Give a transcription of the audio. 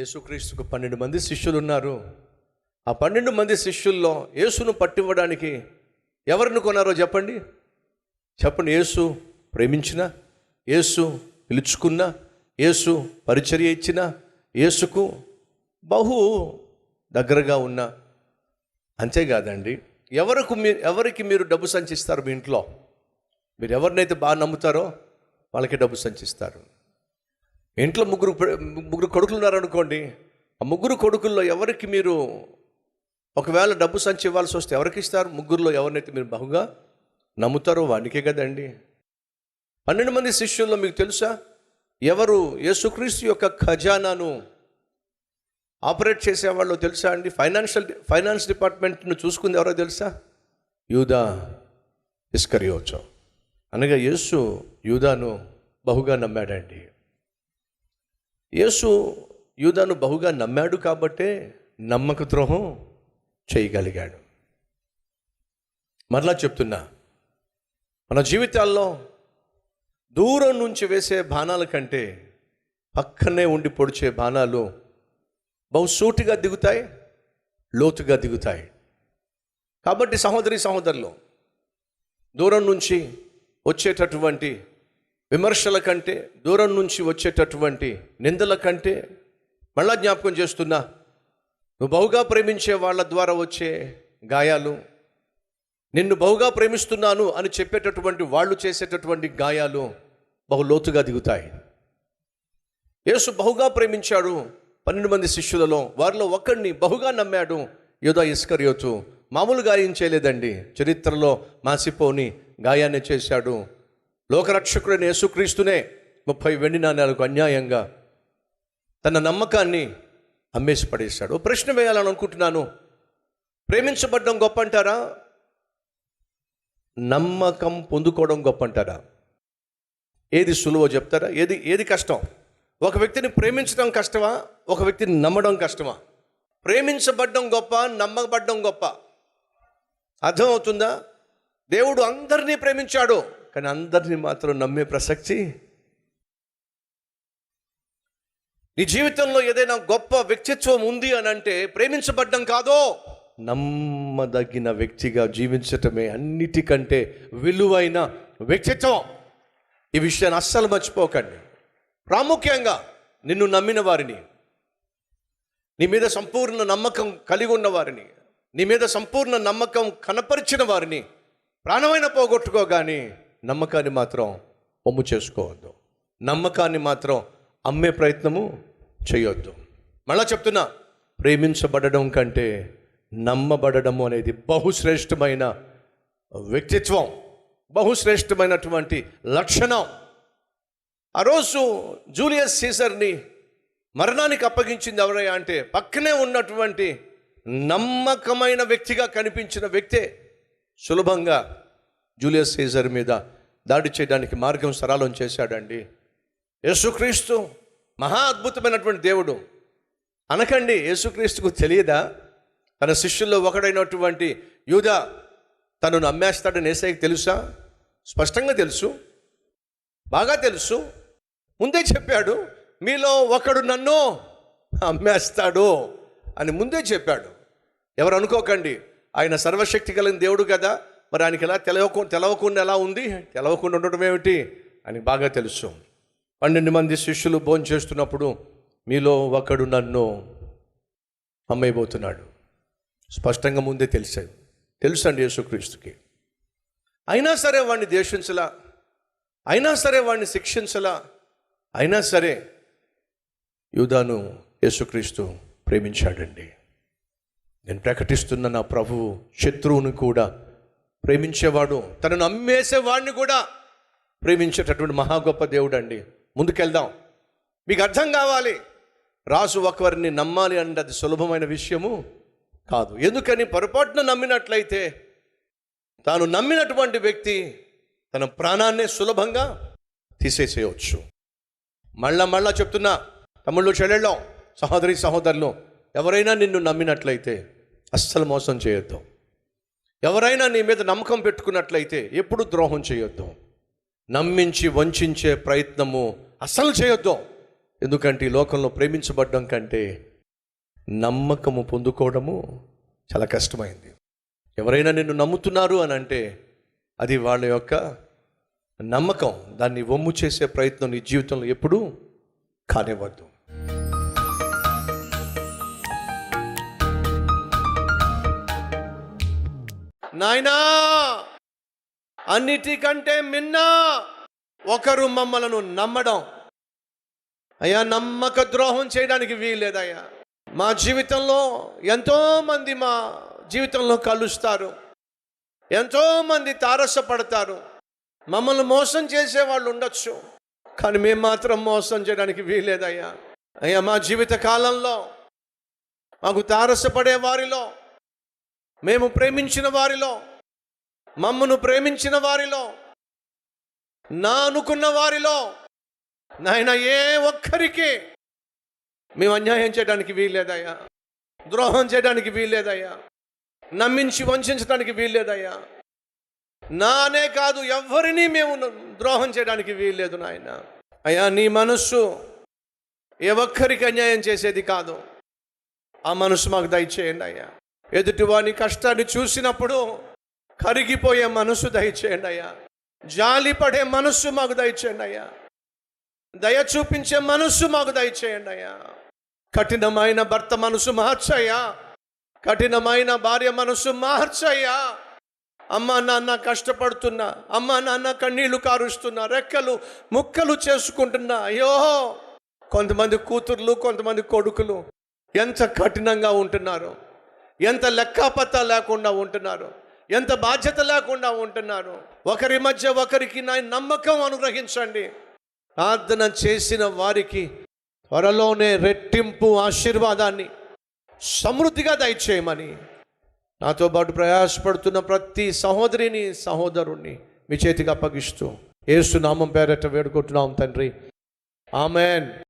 యేసుక్రీస్తుకు పన్నెండు మంది శిష్యులు ఉన్నారు ఆ పన్నెండు మంది శిష్యుల్లో యేసును పట్టివ్వడానికి ఎవరిని కొన్నారో చెప్పండి. చెప్పండి యేసు ప్రేమించిన యేసు పిలుచుకున్న యేసు పరిచర్య ఇచ్చిన యేసుకు బహు దగ్గరగా ఉన్న అంతేకాదండి. ఎవరికి మీ ఎవరికి మీరు డబ్బు సంచిస్తారు మీ ఇంట్లో? మీరు ఎవరినైతే బాగా నమ్ముతారో వాళ్ళకి డబ్బు సంచిస్తారు. ఇంట్లో ముగ్గురు ముగ్గురు కొడుకులు ఉన్నారనుకోండి ఆ ముగ్గురు కొడుకుల్లో ఎవరికి మీరు ఒకవేళ డబ్బు సంచి ఇవ్వాల్సి వస్తే ఎవరికి ఇస్తారు? ముగ్గురులో ఎవరినైతే మీరు బహుగా నమ్ముతారో వానికే కదండి. పన్నెండు మంది శిష్యుల్లో మీకు తెలుసా? ఎవరు యేసుక్రీస్తు యొక్క ఖజానాను ఆపరేట్ చేసేవాళ్ళు తెలుసా అండి? ఫైనాన్షియల్ ఫైనాన్స్ డిపార్ట్మెంట్ను చూసుకుంది ఎవరో తెలుసా? యూదా ఇస్కరియోచో అనగా యేసు యూదాను బహుగా నమ్మాడండి. యేసు యూదాను బహుగా నమ్మాడు కాబట్టే నమ్మక ద్రోహం చేయగలిగాడు. మరలా చెప్తున్నా మన జీవితాల్లో దూరం నుంచి వేసే బాణాల కంటే పక్కనే ఉండి పొడిచే బాణాలు బహుసూటిగా దిగుతాయి లోతుగా దిగుతాయి. కాబట్టి సహోదరి సహోదరులు దూరం నుంచి వచ్చేటటువంటి విమర్శల కంటే దూరం నుంచి వచ్చేటటువంటి నిందల కంటే మళ్ళా జ్ఞాపకం చేస్తున్నా నువ్వు బహుగా ప్రేమించే వాళ్ళ ద్వారా వచ్చే గాయాలు నిన్ను బహుగా ప్రేమిస్తున్నాను అని చెప్పేటటువంటి వాళ్ళు చేసేటటువంటి గాయాలు బహు లోతుగా దిగుతాయి. యేసు బహుగా ప్రేమించాడు. పన్నెండు మంది శిష్యులలో వారిలో ఒకరిని బహుగా నమ్మాడు యోధా ఇస్కరియోతు. మామూలు గాయం చేయలేదండి. చరిత్రలో మాసిపోని గాయాన్ని చేశాడు. లోకరక్షకుడైన యేసుక్రీస్తునే ముప్పై వెండి నాణ్యాలకు అన్యాయంగా తన నమ్మకాన్ని అమ్మేసి పడేశాడు ప్రశ్న వేయాలని అనుకుంటున్నాను. ప్రేమించబడ్డం గొప్ప అంటారా నమ్మకం పొందుకోవడం గొప్ప అంటారా ఏది సులువో చెప్తారా? ఏది ఏది కష్టం? ఒక వ్యక్తిని ప్రేమించడం కష్టమా? ఒక వ్యక్తిని నమ్మడం కష్టమా? ప్రేమించబడ్డం గొప్ప నమ్మబడ్డం గొప్ప. అర్థమవుతుందా? దేవుడు అందరినీ ప్రేమించాడు. కానీ అందరినీ మాత్రం నమ్మే ప్రసక్తి? నీ జీవితంలో ఏదైనా గొప్ప వ్యక్తిత్వం ఉంది అని అంటే ప్రేమించబడ్డం కాదో? నమ్మదగిన వ్యక్తిగా జీవించటమే అన్నిటికంటే విలువైన వ్యక్తిత్వం. ఈ విషయాన్ని అస్సలు మర్చిపోకండి. ప్రాముఖ్యంగా నిన్ను నమ్మిన వారిని. నీ మీద సంపూర్ణ నమ్మకం కలిగి ఉన్న వారిని. నీ మీద సంపూర్ణ నమ్మకం కనపరిచిన వారిని. ప్రాణమైన పోగొట్టుకోగాని నమ్మకాన్ని మాత్రం పొమ్ము చేసుకోవద్దు. నమ్మకాన్ని మాత్రం అమ్మే ప్రయత్నము చేయొద్దు. మళ్ళా చెప్తున్నా ప్రేమించబడడం కంటే నమ్మబడము అనేది బహుశ్రేష్టమైన వ్యక్తిత్వం బహుశ్రేష్టమైనటువంటి లక్షణం. ఆ రోజు జూలియస్ సీజర్ని మరణానికి అప్పగించింది ఎవరయ్యా అంటే పక్కనే ఉన్నటువంటి నమ్మకమైన వ్యక్తిగా కనిపించిన వ్యక్తే సులభంగా జూలియస్ సీజర్ మీద దాడి చేయడానికి మార్గం సరళం చేశాడండి. యేసుక్రీస్తు మహా అద్భుతమైనటువంటి దేవుడు. అనకండి యేసుక్రీస్తుకు తెలియదా? తన శిష్యుల్లో ఒకడైనటువంటి యూద తనను నమ్మేస్తాడని ఏసైకి తెలుసా? స్పష్టంగా తెలుసు. బాగా తెలుసు. ముందే చెప్పాడు మీలో ఒకడు నన్ను అమ్మేస్తాడు అని ముందే చెప్పాడు. ఎవరు అనుకోకండి ఆయన సర్వశక్తి కలిగిన దేవుడు కదా. మరి ఆయనకి ఎలా తెలవకు తెలవకుండా ఎలా ఉంది? తెలవకుండా ఉండటం ఏమిటి? అని బాగా తెలుసు. పన్నెండు మంది శిష్యులు భోజనం చేస్తున్నప్పుడు మీలో ఒకడు నన్ను అమ్మైపోతున్నాడు స్పష్టంగా ముందే తెలిసాడు. తెలుసండి యేసుక్రీస్తుకి. అయినా సరే వాడిని ద్వేషించలా. అయినా సరే వాడిని శిక్షించలా. అయినా సరే యూదాను యేసుక్రీస్తు ప్రేమించాడండి. నేను ప్రకటిస్తున్న నా ప్రభువు శత్రువుని కూడా ప్రేమించేవాడు తనను అమ్మేసేవాడిని కూడా ప్రేమించేటటువంటి మహా గొప్ప దేవుడు అండి ముందుకెళ్దాం. మీకు అర్థం కావాలి. రాజు ఒకరిని నమ్మాలి అంటే అది సులభమైన విషయము కాదు. ఎందుకని? పొరపాటున నమ్మినట్లయితే తాను నమ్మినటువంటి వ్యక్తి తన ప్రాణాన్ని సులభంగా తీసేసేయవచ్చు మళ్ళా మళ్ళా చెప్తున్నా తమ్ముళ్ళు చెల్లెళ్ళం సహోదరి సహోదరులు ఎవరైనా నిన్ను నమ్మినట్లయితే అస్సలు మోసం చేయొద్దు. ఎవరైనా నీ మీద నమ్మకం పెట్టుకున్నట్లయితే ఎప్పుడు ద్రోహం చేయొద్దు. నమ్మించి వంచే ప్రయత్నము అస్సలు చేయొద్దు. ఎందుకంటే ఈ లోకంలో ప్రేమించబడ్డం కంటే నమ్మకము పొందుకోవడము చాలా కష్టమైంది. ఎవరైనా నిన్ను నమ్ముతున్నారు అని అంటే అది వాళ్ళ యొక్క నమ్మకం. దాన్ని వమ్ము చేసే ప్రయత్నం నీ జీవితంలో ఎప్పుడూ కానివ్వద్దు. నాయనా అన్నిటికంటే మిన్న ఒకరు మమ్మలను నమ్మడం. అయ్యా నమ్మక ద్రోహం చేయడానికి వీల్లేదయ్యా. మా జీవితంలో ఎంతోమంది మా జీవితంలో కలుస్తారు. ఎంతోమంది తారసపడతారు. మమ్మల్ని మోసం చేసే వాళ్ళు ఉండొచ్చు. కానీ మేము మాత్రం మోసం చేయడానికి వీలేదయ్యా అయ్యా మా జీవిత కాలంలో మాకు తారసపడే వారిలో మేము ప్రేమించిన వారిలో మమ్మను ప్రేమించిన వారిలో నా అనుకున్న వారిలో నాయన ఏ ఒక్కరికి మేము అన్యాయం చేయడానికి వీల్లేదయ్యా. ద్రోహం చేయడానికి వీల్లేదయ్యా. నమ్మించి వంచడానికి వీల్లేదయ్యా. నానే కాదు ఎవరిని మేము ద్రోహం చేయడానికి వీల్లేదు నాయన. అయ్యా నీ మనస్సు ఏ ఒక్కరికి అన్యాయం చేసేది కాదు. ఆ మనసు మాకు దయచేయండి అయ్యా. ఎదుటివాని కష్టాన్ని చూసినప్పుడు కరిగిపోయే మనసు దయచేయండి అయ్యా. జాలి పడే మనస్సు మాకు దయచేయండి అయ్యా. దయ చూపించే మనస్సు మాకు దయచేయండి అయ్యా. కఠినమైన భర్త మనసు మార్చయ్యా. కఠినమైన భార్య మనసు మార్చయ్యా. అమ్మ నాన్న కష్టపడుతున్నా అమ్మ నాన్న కన్నీళ్ళు కారుస్తున్నా రెక్కలు ముక్కలు చేసుకుంటున్నా అయ్యో! కొంతమంది కూతుర్లు కొంతమంది కొడుకులు ఎంత కఠినంగా ఉంటున్నారు. ఎంత లెక్కాపత్త లేకుండా ఉంటున్నారు ఎంత బాధ్యత లేకుండా ఉంటున్నారు ఒకరి మధ్య ఒకరికి నా నమ్మకం అనుగ్రహించండి. ప్రార్థన చేసిన వారికి త్వరలోనే రెట్టింపు ఆశీర్వాదాన్ని సమృద్ధిగా దయచేయమని నాతో పాటు ప్రయాసపడుతున్న ప్రతి సహోదరిని సహోదరుణ్ణి మీ చేతికి అప్పగిస్తూ ఏసు నామం పేరట వేడుకుంటున్నాం తండ్రి. ఆమెన్.